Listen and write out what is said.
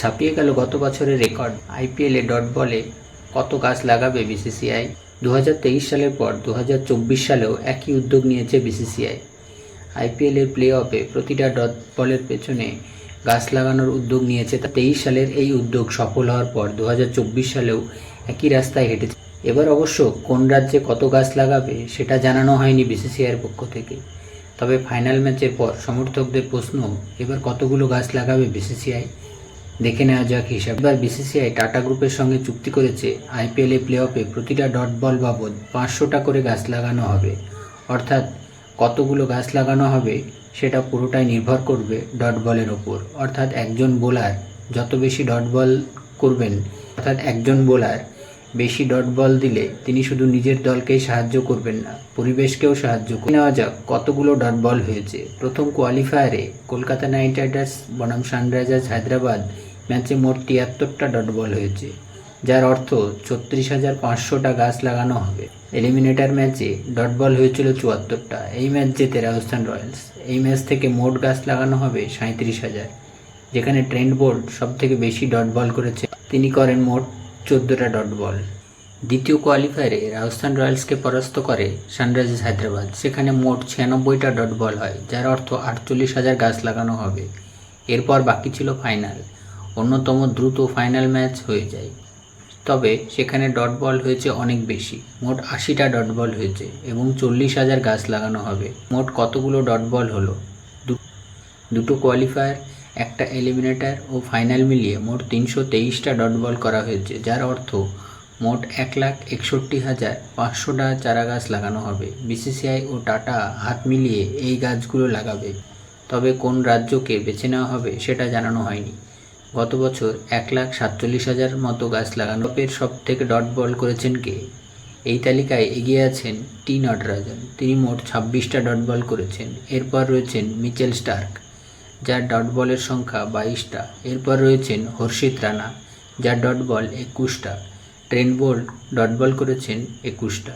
ছাপিয়ে গেল গত বছরের রেকর্ড। আইপিএলে ডট বলে কত গাছ লাগাবে বিসিসিআই? দু হাজার তেইশ সালের পর দু হাজার চব্বিশ সালেও একই উদ্যোগ নিয়েছে বিসিসিআই। আইপিএলের প্লে অফে প্রতিটা ডট বলের পেছনে গাছ লাগানোর উদ্যোগ নিয়েছে তা। তেইশ সালের এই উদ্যোগ সফল হওয়ার পর দু হাজার চব্বিশ সালেও একই রাস্তায় হেঁটেছে। এবার অবশ্য কোন রাজ্যে কত গাছ লাগাবে সেটা জানানো হয়নি বিসিসিআইয়ের পক্ষ থেকে। তবে ফাইনাল ম্যাচের পর সমর্থকদের প্রশ্ন, এবার কতগুলো গাছ লাগাবে বিসিসিআই? দেখে নেওয়া যাক হিসাব এবার বিসিসিআই টাটা গ্রুপের সঙ্গে চুক্তি করেছে আইপিএলে প্লে অফে প্রতিটা ডট বল বাবদ পাঁচশোটা করে গাছ লাগানো হবে। অর্থাৎ কতগুলো গাছ লাগানো হবে সেটা পুরোটাই নির্ভর করবে ডট বলের ওপর। অর্থাৎ একজন বোলার যত বেশি ডট বল করবেন, অর্থাৎ একজন বোলার বেশি ডট বল দিলে তিনি শুধু নিজের দলকেই সাহায্য করবেন না, পরিবেশকেও সাহায্য করে নেওয়া যাক কতগুলো ডট বল হয়েছে। প্রথম কোয়ালিফায়ারে কলকাতা নাইট রাইডার্স, বনাম সানরাইজার্স, হায়দ্রাবাদ ম্যাচে মোট তিয়াত্তরটা ডট বল হয়েছে, যার অর্থ ছত্রিশ হাজার পাঁচশোটা গাছ লাগানো হবে। এলিমিনেটর ম্যাচে ডট বল হয়েছিল চুয়াত্তরটা, এই ম্যাচ জেতে রাজস্থান রয়্যালস। এই ম্যাচ থেকে মোট গাছ লাগানো হবে সাঁত্রিশ হাজার, যেখানে ট্রেন্ড বোর্ড সব থেকে বেশি ডট বল করেছে। তিনি করেন মোট চোদ্দোটা ডট বল। দ্বিতীয় কোয়ালিফায়ারে রাজস্থান রয়্যালসকে পরাস্ত করে সানরাইজার্স হায়দ্রাবাদ, সেখানে মোট ছিয়ানব্বইটা ডট বল হয়, যার অর্থ আটচল্লিশ হাজার গাছ লাগানো হবে। এরপর বাকি ছিল ফাইনাল। অন্যতম দ্রুত ফাইনাল ম্যাচ হয়ে যায়। তবে সেখানে ডট বল হয়েছে অনেক বেশি। মোট আশিটা ডট বল হয়েছে এবং চল্লিশ হাজার গাছ লাগানো হবে। মোট কতগুলো ডট বল হলো? দুটো কোয়ালিফায়ার, একটা এলিমিনেটর ও ফাইনাল মিলিয়ে মোট তিনশো তেইশটা ডট বল করা হয়েছে, যার অর্থ মোট এক লাখ একষট্টি হাজার পাঁচশোটা চারা গাছ লাগানো হবে। বিসিসিআই ও টাটা হাত মিলিয়ে এই গাছগুলো লাগাবে। তবে কোন রাজ্যকে বেছে নেওয়া হবে সেটা জানানো হয়নি। গত বছর এক লাখ সাতচল্লিশ হাজার মতো গাছ লাগানো পের সব থেকে ডট বল করেছেন কে? এই তালিকায় এগিয়ে আছেন টি নটরাজন। তিনি মোট ছাব্বিশটা ডট বল করেছেন। এরপর রয়েছেন মিচেল স্টার্ক, যার ডট বলের সংখ্যা বাইশটা। এরপর রয়েছেন হর্ষিত রানা, যার ডট বল একুশটা। ট্রেন্ট বোল্ট ডট বল করেছেন একুশটা।